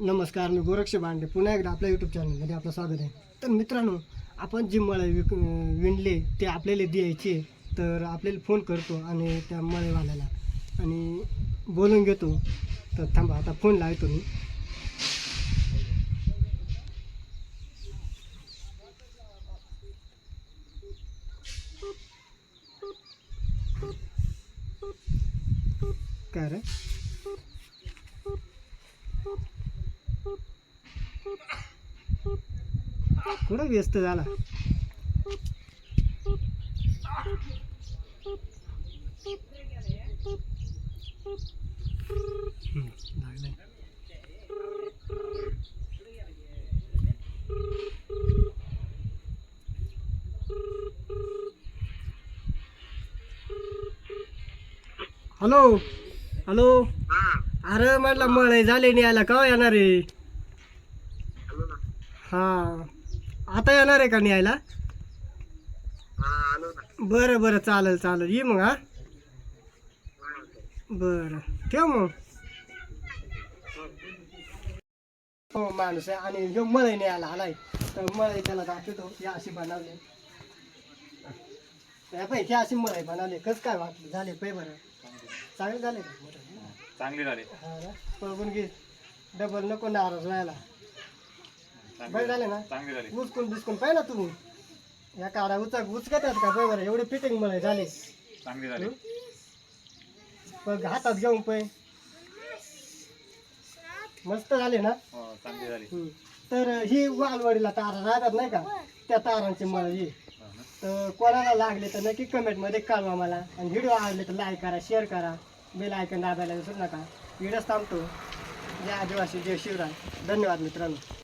नमस्कार मी गोरक्ष बांडे पुन्हा एकदा आपल्या यूट्यूब चॅनलमध्ये आपलं स्वागत आहे. तर मित्रांनो आपण जी मळे विक विणले ते आपल्याला द्यायचे तर आपल्याला फोन करतो आणि त्या मळेवाल्याला. आणि बोलून घेतो. तर थांबा आता फोन लावतो मी. काय रे? कुठं व्यस्त झाला. हॅलो? हॅलो? अरे म्हटलं मळे झाले नाही आला. का येणार आहे? हा. आता येणार आहे का न्यायला? बरं बरं चालेल चालेल. ये मग हा. बरं. ठेव मग. हो माणूस आहे. आणि ह्यो मळई न्यायला आलाय तर मळई त्याला दाखवतो. या अशी बनवले. या पाय ह्या अशी मळई बनवले. कस काय वाटलं झाले पै बरं? चांगले झाले का? चांगले झाले. हा ना? बघून घे. डबल नको नाराज व्हायला. बरं झाले ना? चांगले झाले. उचकून बिचकून पाहिजे ना तू या काढा उचक उचकत आहेत का पाय बरं एवढे फिटिंग मला झाले. चांगले झाले. बघ हातात घेऊन पै मस्त झाले ना? हो चांगले झाले. हम्म. तर ही वालवाडीला तारा राहतात नाही का? त्या तारांची मळ ही. हो ना? तर कोणाला लागले तर नक्की कमेंटमध्ये कळवा मला. आणि व्हिडिओ आवडले तर लाईक करा शेअर करा. बेल आयकन दाबायला विसरू नका. व्हिडिओ थांबतो. जय आदिवासी जय शिवराय. धन्यवाद मित्रांनो.